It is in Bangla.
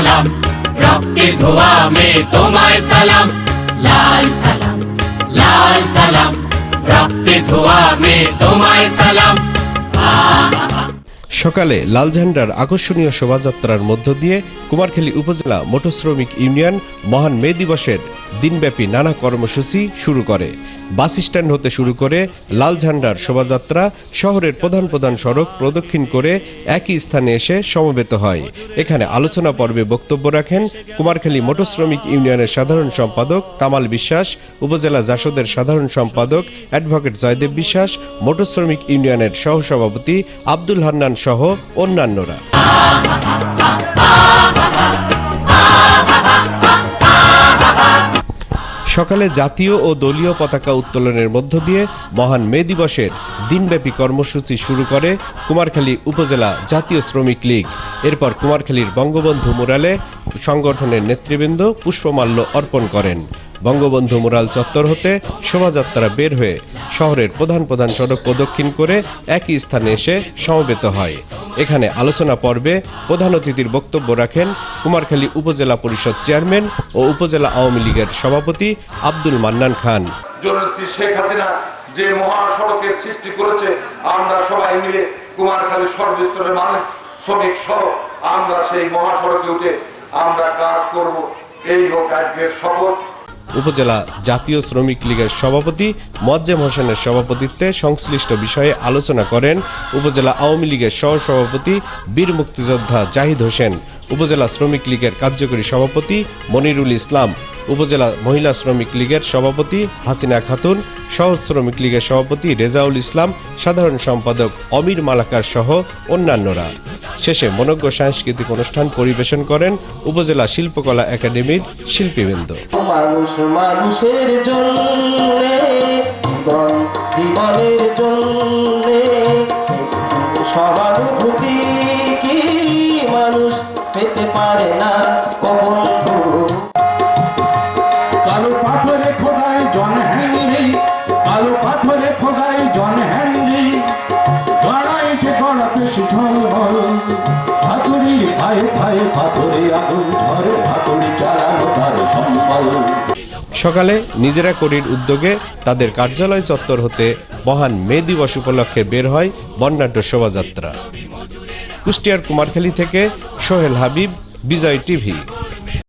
সালাম। রক্তে ধোয়া মে তোমায় সালাম। লাল সালাম লাল সালাম। রক্তে ধোয়া মে তোমায় সালাম। সকালে লাল ঝান্ডার আকর্ষণীয় শোভাযাত্রার মধ্য দিয়ে কুমারখালী উপজেলা মোটর শ্রমিক ইউনিয়ন মহান মে দিবসের দিনব্যাপী নানা কর্মসূচি শুরু করে। বাস স্ট্যান্ড হতে শুরু করে লাল ঝান্ডার শোভাযাত্রা, শহরের প্রধান প্রধান সড়ক প্রদক্ষিণ করে একই স্থানে এসে সমবেত হয়। এখানে আলোচনা পর্বে বক্তব্য রাখেন কুমারখালী মোটর শ্রমিক ইউনিয়নের সাধারণ সম্পাদক কামাল বিশ্বাস, উপজেলা জাসদের সাধারণ সম্পাদক অ্যাডভোকেট জয়দেব বিশ্বাস, মোটর শ্রমিক ইউনিয়নের সহসভাপতি আব্দুল হান্নান সহ অন্যান্যরা। সকালে জাতীয় ও দলীয় পতাকা উত্তোলনের মধ্য দিয়ে মহান মে দিবসের দিনব্যাপী কর্মসূচি শুরু করে কুমারখালী উপজেলা জাতীয় শ্রমিক লীগ। এরপর কুমারখালীর বঙ্গবন্ধু মুরালে সংগঠনের নেতৃবৃন্দ পুষ্পমাল্য অর্পণ করেন। বঙ্গবন্ধু মুরাল চত্বর হতে শোভাযাত্রা বের হয়ে শহরের প্রধান প্রধান সড়ক প্রদক্ষিণ করে একই স্থানে এসে সমবেত হয়। এখানে আলোচনা পর্বে প্রধান অতিথির বক্তব্য রাখেন কুমারখালী উপজেলা পরিষদ চেয়ারম্যান ও উপজেলা আওয়ামী লীগের সভাপতি আব্দুল মান্নান খান। শেখ হাসিনা যে মহাসড়কের সৃষ্টি করেছে, আমরা সবাই মিলে কুমারখালী সর্বস্তরের মানুষ শ্রমিক সহ আমরা সেই মহাসড়কে উঠে আমরা কাজ করব। এই হোক আজকের শপথ। উপজেলা জাতীয় শ্রমিক লীগের সভাপতি মজ্জেম হোসেনের সভাপতিত্বে সংশ্লিষ্ট বিষয়ে আলোচনা করেন উপজেলা আওয়ামী লীগের সহসভাপতি, বীর মুক্তিযোদ্ধা জাহিদ হোসেন, উপজেলা শ্রমিক লীগের কার্যকরী সভাপতি মনিরুল ইসলাম। উপজেলা মহিলা শ্রমিক লীগের সভাপতি হাসিনা খাতুন, শহর শ্রমিক লীগের সভাপতি রেজাউল ইসলাম, সাধারণ সম্পাদক অমির মালাকার সহ অন্যান্যরা। শেষে মনজ্ঞ সাংস্কৃতিক অনুষ্ঠান পরিবেশন করেন উপজেলা শিল্পকলা একাডেমির শিল্পীবৃন্দ। সহানুভূতি কি মানুষ পেতে পারে না ও জন পাথরে খোদাই জন গড়াইতে গড়াতে শিঠল হল। পাথরে আগুন চালানো তার সম্বল। সকালে নিজেরা করির উদ্যোগে তাদের কার্যালয় চত্বর হতে মহান মে দিবস উপলক্ষে বের হয় বর্ণাঢ্য শোভাযাত্রা। কুষ্টিয়ার কুমারখালী থেকে সোহেল হাবিব, বিজয় টিভি।